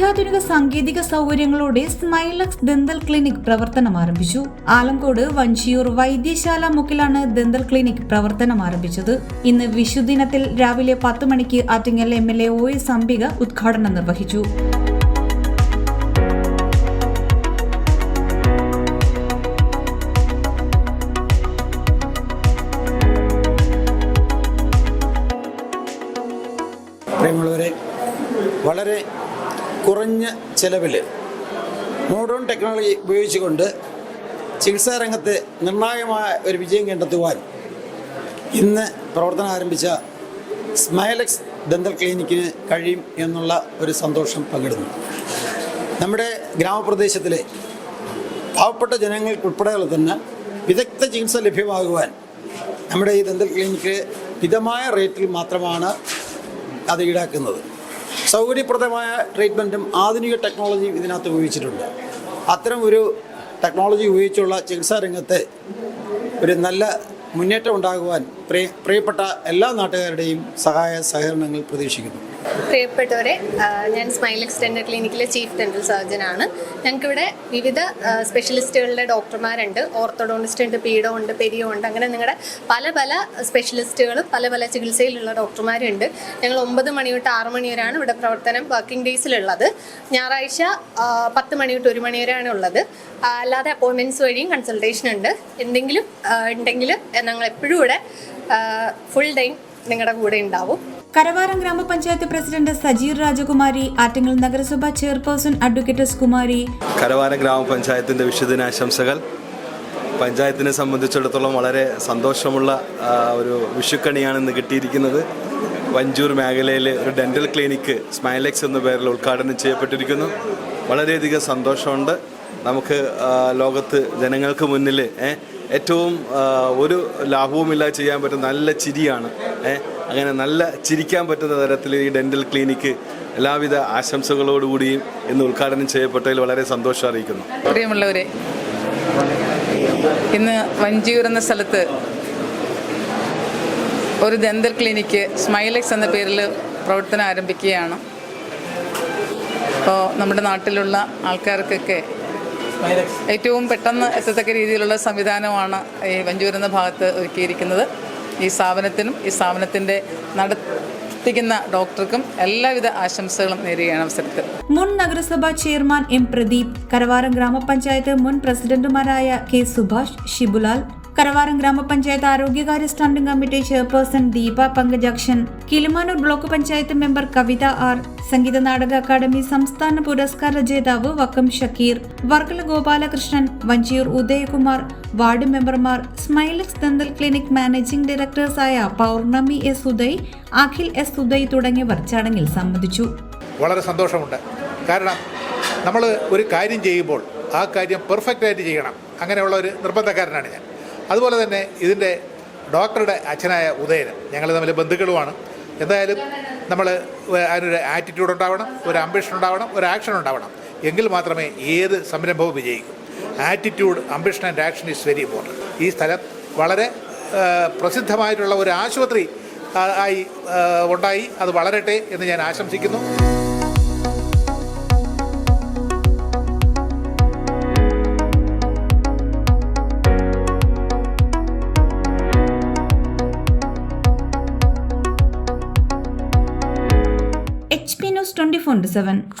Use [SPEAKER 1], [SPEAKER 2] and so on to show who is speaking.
[SPEAKER 1] സാങ്കേതിക സൗകര്യങ്ങളോടെ സ്മൈലക്സ് dental clinic പ്രവർത്തനം ആരംഭിച്ചു. ആലങ്കോട് വഞ്ചിയൂർ വൈദ്യശാല മുക്കിലാണ് ദന്തൽ ക്ലിനിക് പ്രവർത്തനം ആരംഭിച്ചത്. ഇന്ന് വിഷുദിനത്തിൽ രാവിലെ പത്ത് മണിക്ക് Attingal M L A O S Ambika ഉദ്ഘാടനം നിർവഹിച്ചു.
[SPEAKER 2] വളരെ കുറഞ്ഞ ചെലവിൽ മോഡേൺ ടെക്നോളജി ഉപയോഗിച്ചുകൊണ്ട് ചികിത്സാ രംഗത്ത് നിർണായകമായ ഒരു വിജയം കണ്ടെത്തുവാൻ ഇന്ന് പ്രവർത്തനം ആരംഭിച്ച സ്മൈലക്സ് ദന്തൽ ക്ലിനിക്കിന് കഴിയും എന്നുള്ള ഒരു സന്തോഷം പങ്കിടുന്നു. നമ്മുടെ ഗ്രാമപ്രദേശത്തിലെ പാവപ്പെട്ട ജനങ്ങൾക്കുൾപ്പെടെയുള്ള തന്നെ വിദഗ്ധ ചികിത്സ ലഭ്യമാകുവാൻ നമ്മുടെ ഈ ദന്തൽ ക്ലിനിക്ക് മിതമായ റേറ്റിൽ മാത്രമാണ് അത് ഈടാക്കുന്നത്. സൗകര്യപ്രദമായ ട്രീറ്റ്മെന്റും ആധുനിക ടെക്നോളജിയും ഇതിനകത്ത് ഉപയോഗിച്ചിട്ടുണ്ട്. അത്തരം ഒരു ടെക്നോളജി ഉപയോഗിച്ചുള്ള ചികിത്സാ രംഗത്തെ ഒരു നല്ല മുന്നേറ്റം ഉണ്ടാകുവാൻ പ്രിയ പ്രിയപ്പെട്ട എല്ലാ നാട്ടുകാരുടെയും സഹായ സഹകരണങ്ങൾ പ്രതീക്ഷിക്കുന്നു.
[SPEAKER 3] പ്രിയപ്പെട്ടവരെ ഞാൻ സ്മൈൽ ഡെന്റൽ ക്ലിനിക്കിലെ ചീഫ് ഡെന്റൽ സർജൻ ആണ്. ഞങ്ങൾക്കിവിടെ വിവിധ സ്പെഷ്യലിസ്റ്റുകളുടെ ഡോക്ടർമാരുണ്ട് ഓർത്തോഡോണിസ്റ്റ് ഉണ്ട് പീഡോ ഉണ്ട് പെരിയോ ഉണ്ട് അങ്ങനെ നിങ്ങളുടെ പല പല സ്പെഷ്യലിസ്റ്റുകളും പല പല ചികിത്സയിലുള്ള ഡോക്ടർമാരുണ്ട് ഞങ്ങൾ ഒമ്പത് മണി തൊട്ട് ആറ് മണി വരെയാണ് ഇവിടെ പ്രവർത്തനം വർക്കിംഗ് ഡേയ്സിലുള്ളത് ഞായറാഴ്ച പത്ത് മണി തൊട്ട് ഒരു മണി വരെയാണ് ഉള്ളത്. അല്ലാതെ അപ്പോയിൻമെന്റ്സ് വഴിയും കൺസൾട്ടേഷൻ ഉണ്ട്. എന്തെങ്കിലും ഉണ്ടെങ്കിൽ ഞങ്ങൾ എപ്പോഴും ഇവിടെ ഫുൾ ടൈം നിങ്ങളുടെ കൂടെ ഉണ്ടാവും.
[SPEAKER 1] കരവാരം ഗ്രാമപഞ്ചായത്ത് പ്രസിഡന്റ് സജീർ രാജകുമാരി ആറ്റിങ്ങൽ നഗരസഭ chairperson advocate S Kumari.
[SPEAKER 4] Karavaram ഗ്രാമപഞ്ചായത്തിന്റെ വിഷുദിനാശംസകൾ പഞ്ചായത്തിനെ സംബന്ധിച്ചിടത്തോളം വളരെ സന്തോഷമുള്ള ഒരു വിഷുക്കണിയാണ് ഇന്ന് കിട്ടിയിരിക്കുന്നത്. വഞ്ചൂർ മേഖലയിൽ ഒരു ഡെന്റൽ ക്ലിനിക്ക് സ്മൈലെക്സ് എന്ന പേരിൽ ഉദ്ഘാടനം ചെയ്യപ്പെട്ടിരിക്കുന്നു. വളരെയധികം സന്തോഷമുണ്ട്. നമുക്ക് ലോകത്ത് ജനങ്ങൾക്ക് മുന്നിൽ ഏറ്റവും ഒരു ലാഭവുമില്ലാതെ ചെയ്യാൻ പറ്റുന്ന നല്ല ചിരിയാണ് ഏ, അങ്ങനെ നല്ല ചിരിക്കാൻ പറ്റുന്ന തരത്തിൽ ഈ ഡെന്റൽ ക്ലിനിക്ക് എല്ലാവിധ ആശംസകളോടുകൂടിയും ഇന്ന് ഉദ്ഘാടനം ചെയ്യപ്പെട്ടതിൽ വളരെ സന്തോഷം അറിയിക്കുന്നു.
[SPEAKER 5] പ്രിയമുള്ളവരെ ഇന്ന് വഞ്ചിയൂർ എന്ന സ്ഥലത്ത് ഒരു ദന്തൽ ക്ലിനിക്ക് സ്മൈലെക്സ് എന്ന പേരിൽ പ്രവർത്തനം ആരംഭിക്കുകയാണ്. അപ്പോൾ നമ്മുടെ നാട്ടിലുള്ള ആൾക്കാർക്കൊക്കെ ഏറ്റവും പെട്ടെന്ന് എത്തത്തക്ക രീതിയിലുള്ള സംവിധാനമാണ് ഈ വഞ്ചൂർ എന്ന ഭാഗത്ത് ഒരുക്കിയിരിക്കുന്നത്. ഈ സ്ഥാപനത്തിനും ഈ സ്ഥാപനത്തിന്റെ നടത്തിക്കുന്ന ഡോക്ടർക്കും എല്ലാവിധ ആശംസകളും നേരുകയാണ് അവസരത്തിൽ.
[SPEAKER 1] മുൻ നഗരസഭാ ചെയർമാൻ എം പ്രദീപ് കരവാരം ഗ്രാമപഞ്ചായത്ത് മുൻ പ്രസിഡന്റുമാരായ കെ സുഭാഷ് ഷിബുലാൽ കരവാരം ഗ്രാമപഞ്ചായത്ത് ആരോഗ്യകാര്യ standing committee chairperson Deepa Pankajakshan Kilimanoor block panchayat member Kavitha R Sangeetha Nataka academy സംസ്ഥാന പുരസ്കാര ജേതാവ് വക്കം ഷക്കീർ വർക്കല ഗോപാലകൃഷ്ണൻ വഞ്ചിയൂർ ഉദയകുമാർ വാർഡ് മെമ്പർമാർ സ്മൈലക്സ് ദന്തൽ ക്ലിനിക് മാനേജിംഗ് ഡയറക്ടേഴ്സായ പൗർണമി എസ് ഉദയ് അഖിൽ എസ് ഉദയ് തുടങ്ങിയവർ ചടങ്ങിൽ സംബന്ധിച്ചു.
[SPEAKER 6] വളരെ സന്തോഷമുണ്ട്. കാരണം നമ്മൾ ഒരു കാര്യം ചെയ്യുമ്പോൾ ആ കാര്യം പെർഫെക്റ്റ് ആയിട്ട് ചെയ്യണം. അങ്ങനെയുള്ള ഒരു നിർബന്ധക്കാരനാണ് ഞാൻ. അതുപോലെ തന്നെ ഇതിന്റെ ഡോക്ടറുടെ അച്ഛനായ ഉദയൻ ഞങ്ങൾ തമ്മിൽ ബന്ധുക്കളുമാണ്. എന്തായാലും നമ്മൾ അതിനൊരു ആറ്റിറ്റ്യൂഡ് ഉണ്ടാവണം ഒരു അംബിഷൻ ഉണ്ടാവണം ഒരു ആക്ഷൻ ഉണ്ടാവണം. എങ്കിൽ മാത്രമേ ഏത് സംരംഭവും വിജയിക്കൂ. Attitude ambition and action is very important ഈ സ്ഥലം വളരെ പ്രസിദ്ധമായിട്ടുള്ള ഒരു ആശുപത്രി ആയി ഉണ്ടായി. അത് വളരട്ടെ എന്ന് ഞാൻ ആശംസിക്കുന്നു.
[SPEAKER 1] 24 into 7.